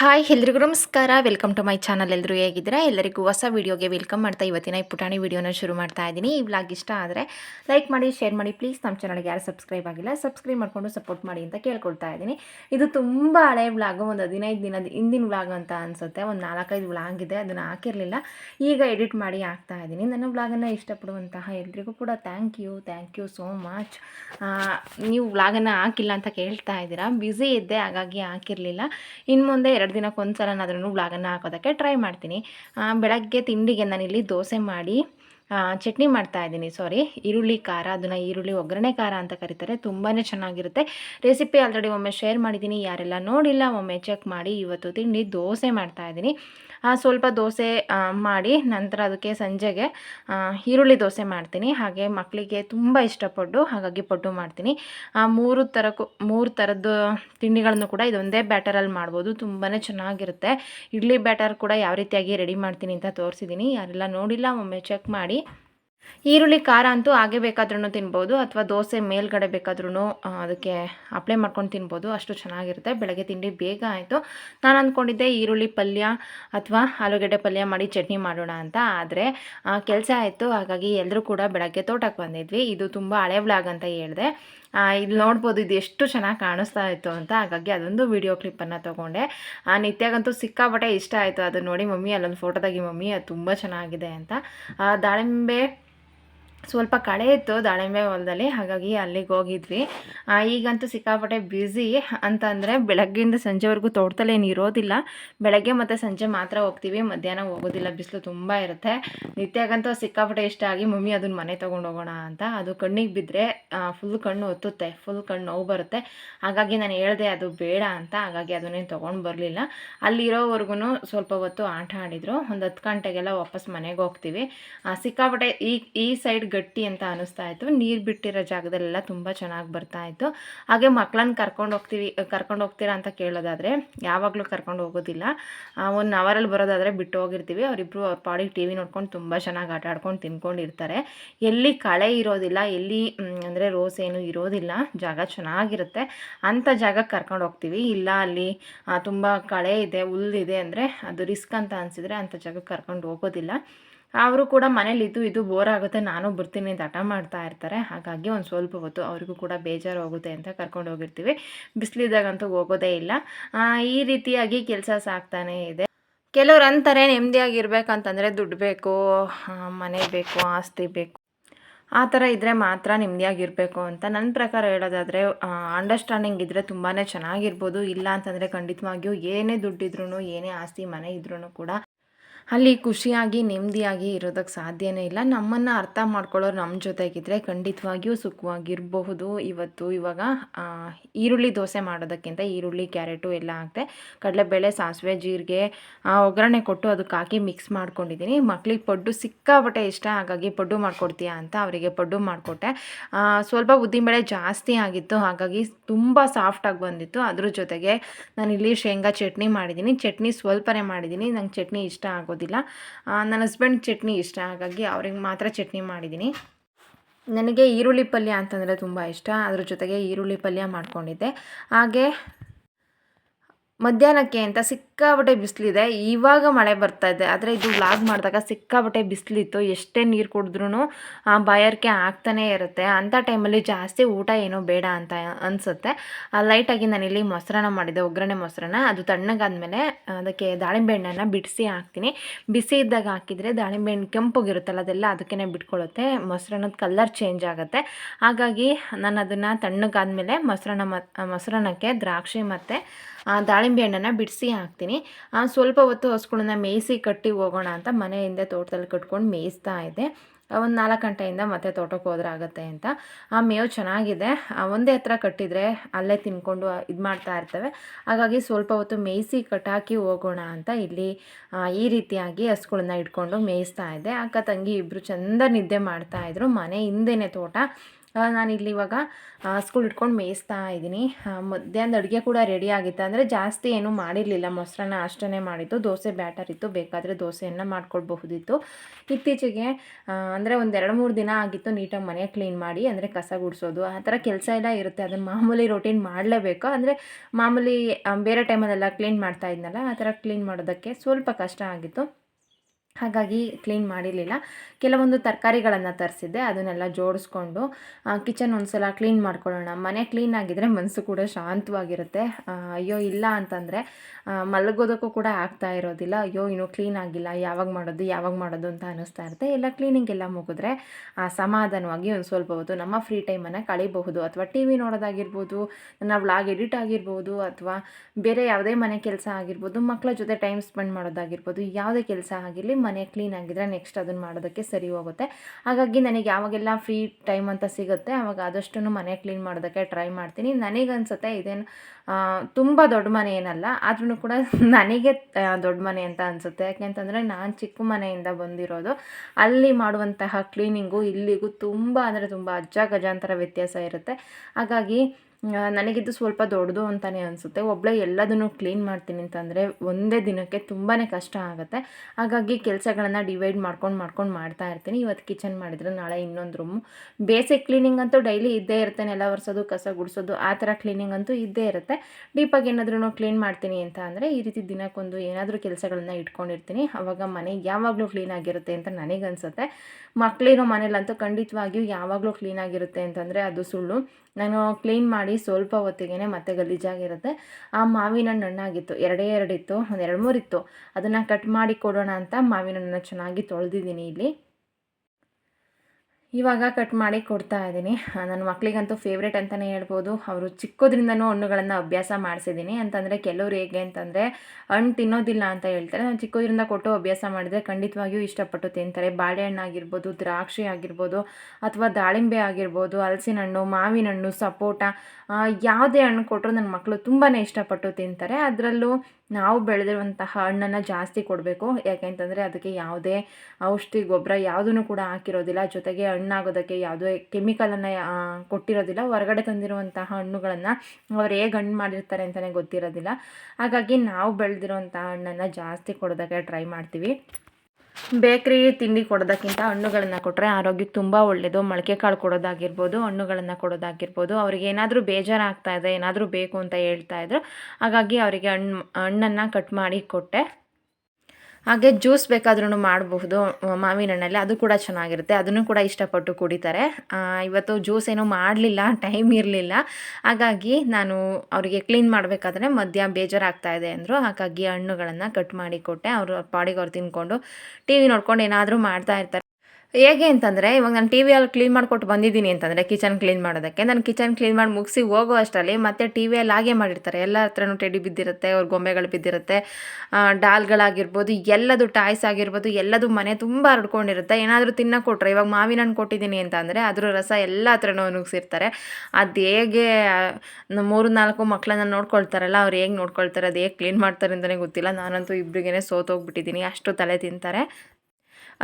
Hi ಎಲ್ರಿಗೂ ನಮಸ್ಕಾರ. Welcome to my channel ಎಲ್ಲರೂ ಹೇಗಿದ್ದೀರಾ? ಎಲ್ಲರಿಗೂ ಹೊಸ ವೀಡಿಯೋಗೆ ವೆಲ್ಕಮ್ ಮಾಡ್ತಾ ಇವತ್ತಿನ ಈ ಪುಟಾಣಿ ವೀಡಿಯೋನ ಶುರು ಮಾಡ್ತಾ ಇದ್ದೀನಿ. ಈ ವ್ಲಾಗ್ ಇಷ್ಟ ಆದರೆ ಲೈಕ್ ಮಾಡಿ ಶೇರ್ ಮಾಡಿ. ಪ್ಲೀಸ್ ನಮ್ಮ ಚಾನಲ್ಗೆ ಯಾರು ಸಬ್ಸ್ಕ್ರೈಬ್ ಆಗಿಲ್ಲ ಸಬ್ಸ್ಕ್ರೈಬ್ ಮಾಡಿಕೊಂಡು ಸಪೋರ್ಟ್ ಮಾಡಿ ಅಂತ ಕೇಳ್ಕೊಳ್ತಾ ಇದ್ದೀನಿ. ಇದು ತುಂಬ ಹಳೆ ವ್ಲಾಗು ಒಂದು ಹದಿನೈದು ದಿನದ ಹಿಂದಿನ ವ್ಲಾಗ್ ಅಂತ ಅನಿಸುತ್ತೆ. ಒಂದು ನಾಲ್ಕೈದು ವ್ಲಾಗ್ ಇದೆ. ಅದನ್ನು ಹಾಕಿರಲಿಲ್ಲ. ಈಗ ಎಡಿಟ್ ಮಾಡಿ ಹಾಕ್ತಾ ಇದ್ದೀನಿ. ನನ್ನ ವ್ಲಾಗನ್ನು ಇಷ್ಟಪಡುವಂತಹ ಎಲ್ರಿಗೂ ಕೂಡ thank you thank you so much ನೀವು ವ್ಲಾಗನ್ನು ಹಾಕಿಲ್ಲ ಅಂತ ಕೇಳ್ತಾ ಇದ್ದೀರಾ. ಬ್ಯುಸಿ ಇದ್ದೆ, ಹಾಗಾಗಿ ಹಾಕಿರಲಿಲ್ಲ. ಇನ್ನು ಮುಂದೆ ಎರಡು ದಿನಕ್ಕೆ ಒಂದು ಸಲನಾದ್ರೂ ವ್ಲಾಗನ್ನು ಹಾಕೋದಕ್ಕೆ ಟ್ರೈ ಮಾಡ್ತೀನಿ. ಬೆಳಗ್ಗೆ ತಿಂಡಿಗೆ ನಾನಿಲ್ಲಿ ದೋಸೆ ಮಾಡಿ ಚಟ್ನಿ ಮಾಡ್ತಾ ಇದ್ದೀನಿ ಸಾರಿ ಈರುಳ್ಳಿ, ಖಾರ, ಅದನ್ನು ಈರುಳ್ಳಿ, ಒಗ್ಗರಣೆ ಖಾರ ಅಂತ ಕರೀತಾರೆ. ತುಂಬಾ ಚೆನ್ನಾಗಿರುತ್ತೆ. ರೆಸಿಪಿ ಆಲ್ರೆಡಿ ಒಮ್ಮೆ ಶೇರ್ ಮಾಡಿದ್ದೀನಿ. ಯಾರೆಲ್ಲ ನೋಡಿಲ್ಲ, ಒಮ್ಮೆ ಚೆಕ್ ಮಾಡಿ ಇವತ್ತು ತಿಂಡಿ ದೋಸೆ ಮಾಡ್ತಾ ಇದ್ದೀನಿ. ಸ್ವಲ್ಪ ದೋಸೆ ಮಾಡಿ ನಂತರ ಅದಕ್ಕೆ ಸಂಜೆಗೆ ಈರುಳ್ಳಿ ದೋಸೆ ಮಾಡ್ತೀನಿ. ಹಾಗೆ ಮಕ್ಕಳಿಗೆ ತುಂಬ ಇಷ್ಟಪಟ್ಟು ಹಾಗಾಗಿ ಪಡ್ಡು ಮಾಡ್ತೀನಿ. ಮೂರು ಥರಕ್ಕೂ ಮೂರು ಥರದ್ದು ತಿಂಡಿಗಳನ್ನು ಕೂಡ ಇದೊಂದೇ ಬ್ಯಾಟರಲ್ಲಿ ಮಾಡ್ಬೋದು. ತುಂಬಾ ಚೆನ್ನಾಗಿರುತ್ತೆ. ಇಡ್ಲಿ ಬ್ಯಾಟರ್ ಕೂಡ ಯಾವ ರೀತಿಯಾಗಿ ರೆಡಿ ಮಾಡ್ತೀನಿ ಅಂತ ತೋರಿಸಿದ್ದೀನಿ. ಯಾರೆಲ್ಲ ನೋಡಿಲ್ಲ, ಒಮ್ಮೆ ಚೆಕ್ ಮಾಡಿ. ಈರುಳ್ಳಿ, ಖಾರ ಅಂತೂ ಹಾಗೆ ಬೇಕಾದ್ರೂ ತಿನ್ಬೋದು ಅಥವಾ ದೋಸೆ ಮೇಲ್ಗಡೆ ಬೇಕಾದ್ರೂ ಅದಕ್ಕೆ ಅಪ್ಲೈ ಮಾಡ್ಕೊಂಡು ತಿನ್ಬೋದು. ಅಷ್ಟು ಚೆನ್ನಾಗಿರುತ್ತೆ. ಬೆಳಗ್ಗೆ ತಿಂಡಿ ಬೇಗ ಆಯಿತು. ನಾನು ಅಂದ್ಕೊಂಡಿದ್ದೆ ಈರುಳ್ಳಿ ಪಲ್ಯ ಅಥವಾ ಆಲೂಗಡ್ಡೆ ಪಲ್ಯ ಮಾಡಿ ಚಟ್ನಿ ಮಾಡೋಣ ಅಂತ. ಆದರೆ ಕೆಲಸ ಆಯಿತು. ಹಾಗಾಗಿ ಎಲ್ಲರೂ ಕೂಡ ಬೆಳಗ್ಗೆ ತೋಟಕ್ಕೆ ಬಂದಿದ್ವಿ. ಇದು ತುಂಬ ಹಳೆ ವ್ಲಾಗ್ ಅಂತ ಹೇಳಿದೆ. ಇಲ್ಲಿ ನೋಡ್ಬೋದು ಇದು ಎಷ್ಟು ಚೆನ್ನಾಗಿ ಕಾಣಿಸ್ತಾ ಇತ್ತು ಅಂತ. ಹಾಗಾಗಿ ಅದೊಂದು ವಿಡಿಯೋ ಕ್ಲಿಪ್ಪನ್ನು ತೊಗೊಂಡೆ. ಆ, ನಿತ್ಯಾಗಂತೂ ಸಿಕ್ಕಾಪಟ್ಟೆ ಇಷ್ಟ ಆಯಿತು. ಅದು ನೋಡಿ ಮಮ್ಮಿ, ಅಲ್ಲೊಂದು ಫೋಟೋದಾಗಿ ಮಮ್ಮಿ. ಅದು ತುಂಬ ಚೆನ್ನಾಗಿದೆ ಅಂತ. ದಾಳಿಂಬೆ ಸ್ವಲ್ಪ ಕಳೆ ಇತ್ತು ದಾಳಿಂಬೆ ಹೊಲದಲ್ಲಿ, ಹಾಗಾಗಿ ಅಲ್ಲಿಗೆ ಹೋಗಿದ್ವಿ. ಈಗಂತೂ ಸಿಕ್ಕಾಪಟ್ಟೆ ಬ್ಯುಸಿ ಅಂತಂದರೆ ಬೆಳಗ್ಗೆಯಿಂದ ಸಂಜೆವರೆಗೂ ತೋಟದಲ್ಲಿ ಏನು ಇರೋದಿಲ್ಲ. ಬೆಳಗ್ಗೆ ಮತ್ತು ಸಂಜೆ ಮಾತ್ರ ಹೋಗ್ತೀವಿ, ಮಧ್ಯಾಹ್ನ ಹೋಗೋದಿಲ್ಲ, ಬಿಸಿಲು ತುಂಬ ಇರುತ್ತೆ. ನಿತ್ಯಾಗಂತೂ ಸಿಕ್ಕಾಪಟ್ಟೆ ಇಷ್ಟ ಆಗಿ ಮಮ್ಮಿ ಅದನ್ನ ಮನೆ ಹೋಗೋಣ ಅಂತ. ಅದು ಕಣ್ಣಿಗೆ ಬಿದ್ದರೆ ಫುಲ್ ಕಣ್ಣು ಒತ್ತುತ್ತೆ ಫುಲ್ ಕಣ್ಣು ನೋವು ಬರುತ್ತೆ. ಹಾಗಾಗಿ ನಾನು ಹೇಳಿದೆ ಅದು ಬೇಡ ಅಂತ, ಹಾಗಾಗಿ ಅದನ್ನೇನು ತೊಗೊಂಡು ಬರಲಿಲ್ಲ. ಅಲ್ಲಿರೋವರೆಗೂ ಸ್ವಲ್ಪ ಹೊತ್ತು ಆಟ ಆಡಿದರು. ಒಂದು ಹತ್ತು ಗಂಟೆಗೆಲ್ಲ ವಾಪಸ್ ಮನೆಗೆ ಹೋಗ್ತೀವಿ. ಸಿಕ್ಕಾಪಟ್ಟೆ ಈ ಈ ಸೈಡ್ ಗಟ್ಟಿ ಅಂತ ಅನಿಸ್ತಾ ಇತ್ತು. ನೀರು ಬಿಟ್ಟಿರೋ ಜಾಗದಲ್ಲೆಲ್ಲ ತುಂಬ ಚೆನ್ನಾಗಿ ಬರ್ತಾ ಇತ್ತು. ಹಾಗೆ ಮಕ್ಕಳನ್ನ ಕರ್ಕೊಂಡು ಹೋಗ್ತೀವಿ, ಕರ್ಕೊಂಡು ಹೋಗ್ತೀರಾ ಅಂತ ಕೇಳೋದಾದರೆ ಯಾವಾಗಲೂ ಕರ್ಕೊಂಡು ಹೋಗೋದಿಲ್ಲ. ಒಂದು ಅವರಲ್ಲಿ ಬರೋದಾದರೆ ಬಿಟ್ಟು ಹೋಗಿರ್ತೀವಿ. ಅವರಿಬ್ಬರು ಅವ್ರ ಪಾಡಿಗೆ ಟಿ ವಿ ನೋಡ್ಕೊಂಡು ತುಂಬ ಚೆನ್ನಾಗಿ ಆಟ ಆಡ್ಕೊಂಡು ತಿನ್ಕೊಂಡಿರ್ತಾರೆ. ಎಲ್ಲಿ ಕಳೆ ಇರೋದಿಲ್ಲ, ಎಲ್ಲಿ ಅಂದರೆ ರೋಸ್ ಏನು ಇರೋದಿಲ್ಲ, ಜಾಗ ಚೆನ್ನಾಗಿರುತ್ತೆ. ಅಂಥ ಜಾಗಕ್ಕೆ ಕರ್ಕೊಂಡು ಹೋಗ್ತೀವಿ. ಇಲ್ಲ ಅಲ್ಲಿ ತುಂಬ ಕಳೆ ಇದೆ ಹುಲ್ಲಿದೆ ಅಂದರೆ ಅದು ರಿಸ್ಕ್ ಅಂತ ಅನಿಸಿದ್ರೆ ಅಂಥ ಜಾಗಕ್ಕೆ ಕರ್ಕೊಂಡು ಹೋಗೋದಿಲ್ಲ. ಅವರು ಕೂಡ ಮನೇಲಿ ಇದು ಇದು ಬೋರ್ ಆಗುತ್ತೆ, ನಾನು ಬರ್ತೀನಿ ಅಂತ ಹಠ ಮಾಡ್ತಾ ಇರ್ತಾರೆ. ಹಾಗಾಗಿ ಒಂದು ಸ್ವಲ್ಪ ಹೊತ್ತು ಅವ್ರಿಗೂ ಕೂಡ ಬೇಜಾರು ಹೋಗುತ್ತೆ ಅಂತ ಕರ್ಕೊಂಡು ಹೋಗಿರ್ತೀವಿ. ಬಿಸಿಲಿದ್ದಾಗಂತೂ ಹೋಗೋದೇ ಇಲ್ಲ. ಈ ರೀತಿಯಾಗಿ ಕೆಲಸ ಸಾಕ್ತಾನೇ ಇದೆ. ಕೆಲವ್ರು ಅಂತಾರೆ, ನೆಮ್ಮದಿಯಾಗಿರ್ಬೇಕಂತಂದರೆ ದುಡ್ಡು ಬೇಕು ಮನೆ ಬೇಕು, ಆಸ್ತಿ ಬೇಕು. ಆ ಥರ ಇದ್ದರೆ ಮಾತ್ರ ನೆಮ್ಮದಿಯಾಗಿರಬೇಕು ಅಂತ. ನನ್ನ ಪ್ರಕಾರ ಹೇಳೋದಾದರೆ ಅಂಡರ್ಸ್ಟ್ಯಾಂಡಿಂಗ್ ಇದ್ದರೆ ತುಂಬಾ ಚೆನ್ನಾಗಿರ್ಬೋದು. ಇಲ್ಲ ಅಂತಂದರೆ ಖಂಡಿತವಾಗಿಯೂ ಏನೇ ದುಡ್ಡಿದ್ರೂ ಏನೇ ಆಸ್ತಿ, ಮನೆ ಇದ್ರೂ ಕೂಡ ಅಲ್ಲಿ ಖುಷಿಯಾಗಿ, ನೆಮ್ಮದಿಯಾಗಿ ಇರೋದಕ್ಕೆ ಸಾಧ್ಯನೇ ಇಲ್ಲ. ನಮ್ಮನ್ನು ಅರ್ಥ ಮಾಡ್ಕೊಳ್ಳೋರು ನಮ್ಮ ಜೊತೆಗಿದ್ರೆ ಖಂಡಿತವಾಗಿಯೂ ಸುಖವಾಗಿರಬಹುದು. ಇವತ್ತು ಇವಾಗ ಈರುಳ್ಳಿ ದೋಸೆ ಮಾಡೋದಕ್ಕಿಂತ ಈರುಳ್ಳಿ, ಕ್ಯಾರೆಟು ಎಲ್ಲ ಹಾಕ್ತೆ ಕಡಲೆಬೇಳೆ, ಸಾಸಿವೆ, ಜೀರಿಗೆ ಒಗ್ಗರಣೆ ಕೊಟ್ಟು ಅದಕ್ಕೆ ಹಾಕಿ ಮಿಕ್ಸ್ ಮಾಡ್ಕೊಂಡಿದ್ದೀನಿ. ಮಕ್ಳಿಗೆ ಪಡ್ಡು ಸಿಕ್ಕಾಬಟ್ಟೆ ಇಷ್ಟ, ಹಾಗಾಗಿ ಪಡ್ಡು ಮಾಡ್ಕೊಡ್ತೀಯಾ ಅಂತ ಅವರಿಗೆ ಪಡ್ಡು ಮಾಡಿಕೊಟ್ಟೆ. ಸ್ವಲ್ಪ ಉದ್ದಿನಬೇಳೆ ಜಾಸ್ತಿ ಆಗಿತ್ತು, ಹಾಗಾಗಿ ತುಂಬ ಸಾಫ್ಟಾಗಿ ಬಂದಿತ್ತು. ಅದ್ರ ಜೊತೆಗೆ ನಾನಿಲ್ಲಿ ಶೇಂಗಾ ಚಟ್ನಿ ಮಾಡಿದ್ದೀನಿ. ಚಟ್ನಿ ಸ್ವಲ್ಪನೇ ಮಾಡಿದ್ದೀನಿ. ನಂಗೆ ಚಟ್ನಿ ಇಷ್ಟ ಆಗೋದಿಲ್ಲ. ಆ, ನನ್ನ ಹಸ್ಬೆಂಡ್ ಚಟ್ನಿ ಇಷ್ಟ ಹಾಗಾಗಿ ಅವ್ರಿಗೆ ಮಾತ್ರ ಚಟ್ನಿ ಮಾಡಿದ್ದೀನಿ. ನನಗೆ ಈರುಳ್ಳಿ ಪಲ್ಯ ಅಂತಂದರೆ ತುಂಬ ಇಷ್ಟ. ಅದ್ರ ಜೊತೆಗೆ ಈರುಳ್ಳಿ ಪಲ್ಯ ಮಾಡ್ಕೊಂಡಿದ್ದೆ. ಹಾಗೆ ಮಧ್ಯಾಹ್ನಕ್ಕೆ ಅಂತ ಸಿಕ್ಕಾಬಟ್ಟೆ ಬಿಸಿಲಿದೆ. ಇವಾಗ ಮಳೆ ಬರ್ತಾ ಇದೆ. ಆದರೆ ಇದು ವ್ಲಾಗ್ ಮಾಡಿದಾಗ ಸಿಕ್ಕಾಬಟ್ಟೆ ಬಿಸಿಲಿತ್ತು. ಎಷ್ಟೇ ನೀರು ಕುಡಿದ್ರೂ ಬಾಯಾರಿಕೆ ಆಗ್ತಾನೇ ಇರುತ್ತೆ. ಅಂಥ ಟೈಮಲ್ಲಿ ಜಾಸ್ತಿ ಊಟ ಏನೋ ಬೇಡ ಅಂತ ಅನಿಸುತ್ತೆ. ಲೈಟಾಗಿ ನಾನಿಲ್ಲಿ ಮೊಸರನ್ನ ಮಾಡಿದ್ದೆ ಒಗ್ಗರಣೆ ಮೊಸರನ್ನ. ಅದು ತಣ್ಣಗಾದ್ಮೇಲೆ ಅದಕ್ಕೆ ದಾಳಿಂಬೆ ಹಣ್ಣನ್ನು ಬಿಡಿಸಿ ಹಾಕ್ತೀನಿ. ಬಿಸಿ ಇದ್ದಾಗ ಹಾಕಿದರೆ ದಾಳಿಂಬೆ ಹಣ್ಣು ಕೆಂಪುಗಿರುತ್ತಲ್ಲ ಅದೆಲ್ಲ ಅದಕ್ಕೇ ಬಿಟ್ಕೊಳ್ಳುತ್ತೆ ಮೊಸರನ್ನದ ಕಲರ್ ಚೇಂಜ್ ಆಗುತ್ತೆ. ಹಾಗಾಗಿ ನಾನು ಅದನ್ನು ತಣ್ಣಗಾದ್ಮೇಲೆ ಮೊಸರನ್ನ ಮೊಸರನ್ನಕ್ಕೆ ದ್ರಾಕ್ಷಿ ಮತ್ತು ಆ, ದಾಳಿಂಬೆ ಹಣ್ಣನ್ನು ಬಿಡಿಸಿ ಹಾಕ್ತೀನಿ. ಆ, ಸ್ವಲ್ಪ ಹೊತ್ತು ಹಸುಗಳನ್ನ ಮೇಯಿಸಿ ಕಟ್ಟಿ ಹೋಗೋಣ ಅಂತ ಮನೆ ಹಿಂದೆ ತೋಟದಲ್ಲಿ ಕಟ್ಕೊಂಡು ಮೇಯಿಸ್ತಾ ಇದ್ದೆ. ಒಂದು ನಾಲ್ಕು ಗಂಟೆಯಿಂದ ಮತ್ತೆ ತೋಟಕ್ಕೆ ಹೋದ್ರೆ ಆಗುತ್ತೆ ಅಂತ. ಆ ಮೇವು ಚೆನ್ನಾಗಿದೆ. ಒಂದೇ ಹತ್ರ ಕಟ್ಟಿದರೆ ಅಲ್ಲೇ ತಿನ್ಕೊಂಡು ಇದು ಮಾಡ್ತಾ ಇರ್ತವೆ. ಹಾಗಾಗಿ ಸ್ವಲ್ಪ ಹೊತ್ತು ಮೇಯಿಸಿ ಕಟ್ಟಾಕಿ ಹೋಗೋಣ ಅಂತ ಇಲ್ಲಿ ಈ ರೀತಿಯಾಗಿ ಹಸುಗಳನ್ನ ಇಟ್ಕೊಂಡು ಮೇಯಿಸ್ತಾ ಇದ್ದೆ. ಅಕ್ಕ ತಂಗಿ ಇಬ್ಬರು ಚಂದ ನಿದ್ದೆ ಮಾಡ್ತಾಯಿದ್ರು ಮನೆ ಹಿಂದೆನೇ ತೋಟ. ನಾನಿಲ್ಲಿ ಇವಾಗ ಸ್ಕೂಲ್ ಇಟ್ಕೊಂಡು ಮೇಯಿಸ್ತಾ ಇದ್ದೀನಿ. ಮಧ್ಯಾಹ್ನದ ಅಡುಗೆ ಕೂಡ ರೆಡಿ ಆಗಿತ್ತು. ಅಂದರೆ ಜಾಸ್ತಿ ಏನೂ ಮಾಡಿರಲಿಲ್ಲ. ಮೊಸರನ್ನ ಅಷ್ಟೇ ಮಾಡಿದ್ದು. ದೋಸೆ ಬ್ಯಾಟರ್ ಇತ್ತು. ಬೇಕಾದರೆ ದೋಸೆಯನ್ನು ಮಾಡ್ಕೊಳ್ಬಹುದಿತ್ತು. ಇತ್ತೀಚೆಗೆ ಅಂದರೆ ಒಂದು ಎರಡು ಮೂರು ದಿನ ಆಗಿತ್ತು ನೀಟಾಗಿ ಮನೆ ಕ್ಲೀನ್ ಮಾಡಿ, ಅಂದರೆ ಕಸ ಗುಡಿಸೋದು. ಆ ಥರ ಕೆಲಸ ಎಲ್ಲ ಇರುತ್ತೆ. ಅದನ್ನು ಮಾಮೂಲಿ ರೊಟೀನ್ ಮಾಡಲೇಬೇಕು. ಅಂದರೆ ಮಾಮೂಲಿ ಬೇರೆ ಟೈಮಲ್ಲೆಲ್ಲ ಕ್ಲೀನ್ ಮಾಡ್ತಾ ಇದ್ನಲ್ಲ, ಆ ಥರ ಕ್ಲೀನ್ ಮಾಡೋದಕ್ಕೆ ಸ್ವಲ್ಪ ಕಷ್ಟ ಆಗಿತ್ತು. ಹಾಗಾಗಿ ಕ್ಲೀನ್ ಮಾಡಿರಲಿಲ್ಲ. ಕೆಲವೊಂದು ತರಕಾರಿಗಳನ್ನು ತರಿಸಿದ್ದೆ, ಅದನ್ನೆಲ್ಲ ಜೋಡಿಸ್ಕೊಂಡು ಕಿಚನ್ ಒಂದು ಸಲ ಕ್ಲೀನ್ ಮಾಡ್ಕೊಳ್ಳೋಣ. ಮನೆ ಕ್ಲೀನ್ ಆಗಿದ್ರೆ ಮನಸ್ಸು ಕೂಡ ಶಾಂತವಾಗಿರುತ್ತೆ. ಅಯ್ಯೋ, ಇಲ್ಲ ಅಂತಂದರೆ ಮಲಗೋದಕ್ಕೂ ಕೂಡ ಆಗ್ತಾ ಇರೋದಿಲ್ಲ. ಅಯ್ಯೋ, ಇನ್ನೂ ಕ್ಲೀನ್ ಆಗಿಲ್ಲ. ಯಾವಾಗ ಮಾಡೋದು ಯಾವಾಗ ಮಾಡೋದು ಅಂತ ಅನ್ನಿಸ್ತಾ ಇರುತ್ತೆ. ಎಲ್ಲ ಕ್ಲೀನಿಂಗ್ ಎಲ್ಲ ಮುಗಿದ್ರೆ ಸಮಾಧಾನವಾಗಿ ಒಂದು ಸ್ವಲ್ಪ ಹೊತ್ತು ನಮ್ಮ ಫ್ರೀ ಟೈಮನ್ನು ಕಳಿಬಹುದು. ಅಥವಾ ಟಿ ವಿ ನೋಡೋದಾಗಿರ್ಬೋದು ನನ್ನ ವ್ಲಾಗ್ ಎಡಿಟ್ ಆಗಿರ್ಬೋದು, ಅಥವಾ ಬೇರೆ ಯಾವುದೇ ಮನೆ ಕೆಲಸ ಆಗಿರ್ಬೋದು ಮಕ್ಕಳ ಜೊತೆ ಟೈಮ್ ಸ್ಪೆಂಡ್ ಮಾಡೋದಾಗಿರ್ಬೋದು, ಯಾವುದೇ ಕೆಲಸ ಆಗಿರಲಿ ಮನೆ ಕ್ಲೀನ್ ಆಗಿದ್ರೆ ನೆಕ್ಸ್ಟ್ ಅದನ್ನು ಮಾಡೋದಕ್ಕೆ ಸರಿ ಹೋಗುತ್ತೆ. ಹಾಗಾಗಿ ನನಗೆ ಯಾವಾಗೆಲ್ಲ ಫ್ರೀ ಟೈಮ್ ಅಂತ ಸಿಗುತ್ತೆ ಆವಾಗ ಆದಷ್ಟು ಮನೆ ಕ್ಲೀನ್ ಮಾಡೋದಕ್ಕೆ ಟ್ರೈ ಮಾಡ್ತೀನಿ. ನನಗನ್ಸುತ್ತೆ ಇದೇನು ತುಂಬ ದೊಡ್ಡ ಮನೆ ಏನಲ್ಲ ಆದ್ರೂ ಕೂಡ ನನಗೆ ದೊಡ್ಡ ಮನೆ ಅಂತ ಅನಿಸುತ್ತೆ. ಯಾಕೆಂತಂದರೆ ನಾನು ಚಿಕ್ಕ ಮನೆಯಿಂದ ಬಂದಿರೋದು. ಅಲ್ಲಿ ಮಾಡುವಂತಹ ಕ್ಲೀನಿಂಗು ಇಲ್ಲಿಗೂ ತುಂಬ ಅಂದರೆ ತುಂಬ ಅಜ್ಜ ಗಜಾಂತರ ವ್ಯತ್ಯಾಸ ಇರುತ್ತೆ. ಹಾಗಾಗಿ ನನಗಿದು ಸ್ವಲ್ಪ ದೊಡ್ಡದು ಅಂತಲೇ ಅನಿಸುತ್ತೆ. ಒಬ್ಬಳೇ ಎಲ್ಲದನ್ನು ಕ್ಲೀನ್ ಮಾಡ್ತೀನಿ ಅಂತಂದರೆ ಒಂದೇ ದಿನಕ್ಕೆ ತುಂಬಾ ಕಷ್ಟ ಆಗುತ್ತೆ. ಹಾಗಾಗಿ ಕೆಲಸಗಳನ್ನು ಡಿವೈಡ್ ಮಾಡ್ಕೊಂಡು ಮಾಡ್ಕೊಂಡು ಮಾಡ್ತಾ ಇರ್ತೀನಿ. ಇವತ್ತು ಕಿಚನ್ ಮಾಡಿದರೆ ನಾಳೆ ಇನ್ನೊಂದು ರೂಮು ಬೇಸಿಕ್ ಕ್ಲೀನಿಂಗ್ ಅಂತೂ ಡೈಲಿ ಇದ್ದೇ ಇರುತ್ತೆ ನೆಲ ಒರೆಸೋದು, ಕಸ ಗುಡಿಸೋದು, ಆ ಥರ ಕ್ಲೀನಿಂಗ್ ಅಂತೂ ಇದ್ದೇ ಇರುತ್ತೆ. ಡೀಪಾಗಿ ಏನಾದ್ರೂ ಕ್ಲೀನ್ ಮಾಡ್ತೀನಿ ಅಂತ ಅಂದರೆ ಈ ರೀತಿ ದಿನಕ್ಕೊಂದು ಏನಾದರೂ ಕೆಲಸಗಳನ್ನ ಇಟ್ಕೊಂಡಿರ್ತೀನಿ. ಆವಾಗ ಮನೆ ಯಾವಾಗಲೂ ಕ್ಲೀನ್ ಆಗಿರುತ್ತೆ ಅಂತ ನನಗನ್ಸುತ್ತೆ ಮಕ್ಕಳಿರೋ ಮನೇಲಂತೂ ಖಂಡಿತವಾಗಿಯೂ ಯಾವಾಗಲೂ ಕ್ಲೀನ್ ಆಗಿರುತ್ತೆ ಅಂತಂದರೆ ಅದು ಸುಳ್ಳು. ನಾನು ಕ್ಲೀನ್ ಮಾಡಿ ಸ್ವಲ್ಪ ಹೊತ್ತಿಗೆ ಮತ್ತೆ ಗಲೀಜಾಗಿರುತ್ತೆ ಆ ಮಾವಿನ ಹಣ್ಣು ಹಣ್ಣಾಗಿತ್ತು. ಎರಡೇ ಎರಡಿತ್ತು, ಒಂದು ಎರಡು ಮೂರು ಇತ್ತು ಅದನ್ನು ಕಟ್ ಮಾಡಿ ಕೊಡೋಣ ಅಂತ ಮಾವಿನ ಹಣ್ಣನ್ನು ಚೆನ್ನಾಗಿ ತೊಳೆದಿದ್ದೀನಿ ಇಲ್ಲಿ. ಇವಾಗ ಕಟ್ ಮಾಡಿ ಕೊಡ್ತಾ ಇದ್ದೀನಿ. ನನ್ನ ಮಕ್ಕಳಿಗಂತೂ ಫೇವ್ರೇಟ್ ಅಂತಲೇ ಹೇಳ್ಬೋದು. ಅವರು ಚಿಕ್ಕೋದ್ರಿಂದನೂ ಹಣ್ಣುಗಳನ್ನು ಅಭ್ಯಾಸ ಮಾಡಿಸಿದ್ದೀನಿ. ಅಂತಂದರೆ ಕೆಲವರು ಹೇಗೆ ಅಂತಂದರೆ, ಹಣ್ಣು ತಿನ್ನೋದಿಲ್ಲ ಅಂತ ಹೇಳ್ತಾರೆ. ನಾನು ಚಿಕ್ಕದ್ರಿಂದ ಕೊಟ್ಟು ಅಭ್ಯಾಸ ಮಾಡಿದರೆ ಖಂಡಿತವಾಗಿಯೂ ಇಷ್ಟಪಟ್ಟು ತಿಂತಾರೆ. ಬಾಳೆಹಣ್ಣು ಆಗಿರ್ಬೋದು ದ್ರಾಕ್ಷಿ ಆಗಿರ್ಬೋದು, ಅಥವಾ ದಾಳಿಂಬೆ ಆಗಿರ್ಬೋದು ಹಲಸಿನ ಹಣ್ಣು ಮಾವಿನ ಹಣ್ಣು ಸಪೋಟ ಯಾವುದೇ ಹಣ್ಣು ಕೊಟ್ಟರು ನನ್ನ ಮಕ್ಕಳು ತುಂಬಾ ಇಷ್ಟಪಟ್ಟು ತಿಂತಾರೆ. ಅದರಲ್ಲೂ ನಾವು ಬೆಳೆದಿರುವಂತಹ ಹಣ್ಣನ್ನು ಜಾಸ್ತಿ ಕೊಡಬೇಕು. ಯಾಕೆಂತಂದರೆ ಅದಕ್ಕೆ ಯಾವುದೇ ಔಷಧಿ, ಗೊಬ್ಬರ ಯಾವುದೂ ಕೂಡ ಹಾಕಿರೋದಿಲ್ಲ. ಜೊತೆಗೆ ಹಣ್ಣಾಗೋದಕ್ಕೆ ಯಾವುದೇ ಕೆಮಿಕಲನ್ನು ಕೊಟ್ಟಿರೋದಿಲ್ಲ. ಹೊರಗಡೆ ತಂದಿರುವಂತಹ ಹಣ್ಣುಗಳನ್ನು ಅವ್ರು ಹೇಗೆ ಹಣ್ಣು ಮಾಡಿರ್ತಾರೆ ಅಂತಲೇ ಗೊತ್ತಿರೋದಿಲ್ಲ. ಹಾಗಾಗಿ ನಾವು ಬೆಳೆದಿರುವಂತಹ ಹಣ್ಣನ್ನು ಜಾಸ್ತಿ ಕೊಡೋದಕ್ಕೆ ಟ್ರೈ ಮಾಡ್ತೀವಿ. ಬೇಕ್ರಿ ತಿಂಡಿ ಕೊಡೋದಕ್ಕಿಂತ ಹಣ್ಣುಗಳನ್ನು ಕೊಟ್ಟರೆ ಆರೋಗ್ಯಕ್ಕೆ ತುಂಬ ಒಳ್ಳೆಯದು ಮೊಳಕೆ ಕಾಳು ಕೊಡೋದಾಗಿರ್ಬೋದು, ಹಣ್ಣುಗಳನ್ನು ಕೊಡೋದಾಗಿರ್ಬೋದು. ಅವ್ರಿಗೆ ಏನಾದರೂ ಬೇಜಾರಾಗ್ತಾ ಇದೆ, ಏನಾದರೂ ಬೇಕು ಅಂತ ಹೇಳ್ತಾ ಇದ್ರು. ಹಾಗಾಗಿ ಅವರಿಗೆ ಹಣ್ಣು, ಹಣ್ಣನ್ನು ಕಟ್ ಮಾಡಿ ಕೊಟ್ಟೆ. ಹಾಗೆ ಜ್ಯೂಸ್ ಬೇಕಾದ್ರೂ ಮಾಡಬಹುದು ಮಾವಿನ ಹಣ್ಣಲ್ಲಿ ಅದು ಕೂಡ ಚೆನ್ನಾಗಿರುತ್ತೆ. ಅದನ್ನು ಕೂಡ ಇಷ್ಟಪಟ್ಟು ಕುಡಿತಾರೆ. ಇವತ್ತು ಜ್ಯೂಸ್ ಏನೂ ಮಾಡಲಿಲ್ಲ, ಟೈಮ್ ಇರಲಿಲ್ಲ. ಹಾಗಾಗಿ ನಾನು ಅವರಿಗೆ ಕ್ಲೀನ್ ಮಾಡಬೇಕಾದ್ರೆ ಮಧ್ಯ ಬೇಜಾರಾಗ್ತಾ ಇದೆ ಅಂದರು. ಹಾಗಾಗಿ ಹಣ್ಣುಗಳನ್ನು ಕಟ್ ಮಾಡಿ ಕೊಟ್ಟೆ. ಅವರು ಪಾಡಿಗೆ ಅವ್ರು ತಿನ್ಕೊಂಡು ಟಿ ವಿ ನೋಡ್ಕೊಂಡು ಏನಾದರೂ ಮಾಡ್ತಾ ಇರ್ತಾರೆ. ಹೇಗೆ ಅಂತಂದರೆ, ಇವಾಗ ನಾನು ಟಿ ವಿಯಲ್ಲಿ ಕ್ಲೀನ್ ಮಾಡಿಕೊಟ್ಟು ಬಂದಿದ್ದೀನಿ ಅಂತಂದರೆ ಕಿಚನ್ ಕ್ಲೀನ್ ಮಾಡೋದಕ್ಕೆ. ನಾನು ಕಿಚನ್ ಕ್ಲೀನ್ ಮಾಡಿ ಮುಗಿಸಿ ಹೋಗೋ ಅಷ್ಟರಲ್ಲಿ ಮತ್ತೆ ಟಿ ವಿಯಲ್ಲಿ ಹಾಗೆ ಮಾಡಿರ್ತಾರೆ. ಎಲ್ಲ ಹತ್ರನೂ ಟೆಡಿ ಬಿದ್ದಿರುತ್ತೆ, ಅವ್ರ ಗೊಂಬೆಗಳು ಬಿದ್ದಿರುತ್ತೆ ಡಾಲ್ಗಳಾಗಿರ್ಬೋದು, ಎಲ್ಲದು ಟಾಯ್ಸ್ ಆಗಿರ್ಬೋದು, ಎಲ್ಲದು ಮನೆ ತುಂಬ ಹರಡ್ಕೊಂಡಿರುತ್ತೆ. ಏನಾದರೂ ತಿನ್ನಕ್ಕೆ ಕೊಟ್ಟರೆ ಇವಾಗ ಮಾವಿನ ಹಣ್ಣು ಕೊಟ್ಟಿದ್ದೀನಿ ಅಂತ ಅಂದರೆ ಅದ್ರ ರಸ ಎಲ್ಲ ಹತ್ರನೂ ನುಗ್ಸಿರ್ತಾರೆ. ಅದು ಹೇಗೆ ಮೂರು ನಾಲ್ಕು ಮಕ್ಕಳನ್ನ ನೋಡ್ಕೊಳ್ತಾರಲ್ಲ, ಅವ್ರು ಹೇಗೆ ನೋಡ್ಕೊಳ್ತಾರೆ, ಅದು ಹೇಗೆ ಕ್ಲೀನ್ ಮಾಡ್ತಾರೆ ಅಂತಲೇ ಗೊತ್ತಿಲ್ಲ. ನಾನಂತೂ ಇಬ್ರಿಗೇ ಸೋತೋಗ್ಬಿಟ್ಟಿದ್ದೀನಿ. ಅಷ್ಟು ತಲೆ ತಿಂತಾರೆ.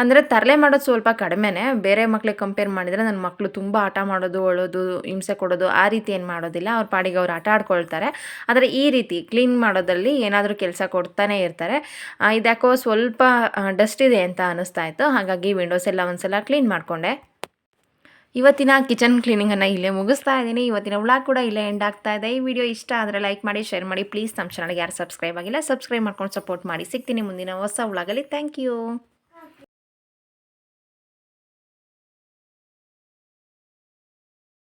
ಅಂದರೆ ತರಲೆ ಮಾಡೋದು ಸ್ವಲ್ಪ ಕಡಿಮೆನೇ. ಬೇರೆ ಮಕ್ಳಿಗೆ ಕಂಪೇರ್ ಮಾಡಿದರೆ ನನ್ನ ಮಕ್ಕಳು ತುಂಬ ಆಟ ಮಾಡೋದು ಒಳೋದು ಹಿಂಸೆ ಕೊಡೋದು ಆ ರೀತಿ ಏನು ಮಾಡೋದಿಲ್ಲ. ಅವ್ರ ಪಾಡಿಗೆ ಅವ್ರು ಆಟ ಆಡ್ಕೊಳ್ತಾರೆ. ಆದರೆ ಈ ರೀತಿ ಕ್ಲೀನ್ ಮಾಡೋದಲ್ಲಿ ಏನಾದರೂ ಕೆಲಸ ಕೊಡ್ತಾನೆ ಇರ್ತಾರೆ. ಇದ್ಯಾಕೋ ಸ್ವಲ್ಪ ಡಸ್ಟ್ ಇದೆ ಅಂತ ಅನ್ನಿಸ್ತಾ ಇತ್ತು. ಹಾಗಾಗಿ ವಿಂಡೋಸ್ ಎಲ್ಲ ಒಂದ್ಸಲ ಕ್ಲೀನ್ ಮಾಡಿಕೊಂಡೆ. ಇವತ್ತಿನ ಕಿಚನ್ ಕ್ಲೀನಿಂಗನ್ನು ಇಲ್ಲೇ ಮುಗಿಸ್ತಾ ಇದ್ದೀನಿ. ಇವತ್ತಿನ ವ್ಲಾಗ್ ಕೂಡ ಇಲ್ಲೇ ಎಂಡ್ ಆಗ್ತಾ ಇದೆ. ಈ ವಿಡಿಯೋ ಇಷ್ಟ ಆದರೆ ಲೈಕ್ ಮಾಡಿ ಶೇರ್ ಮಾಡಿ. ಪ್ಲೀಸ್ ನಮ್ಮ ಚಾನಲ್ಗೆ ಯಾರು ಸಬ್ಸ್ಕ್ರೈಬ್ ಆಗಿಲ್ಲ ಸಬ್ಸ್ಕ್ರೈಬ್ ಮಾಡ್ಕೊಂಡು ಸಪೋರ್ಟ್ ಮಾಡಿ. ಸಿಗ್ತೀನಿ ಮುಂದಿನ ಹೊಸ ವ್ಲಾಗಲ್ಲಿ ಥ್ಯಾಂಕ್ ಯು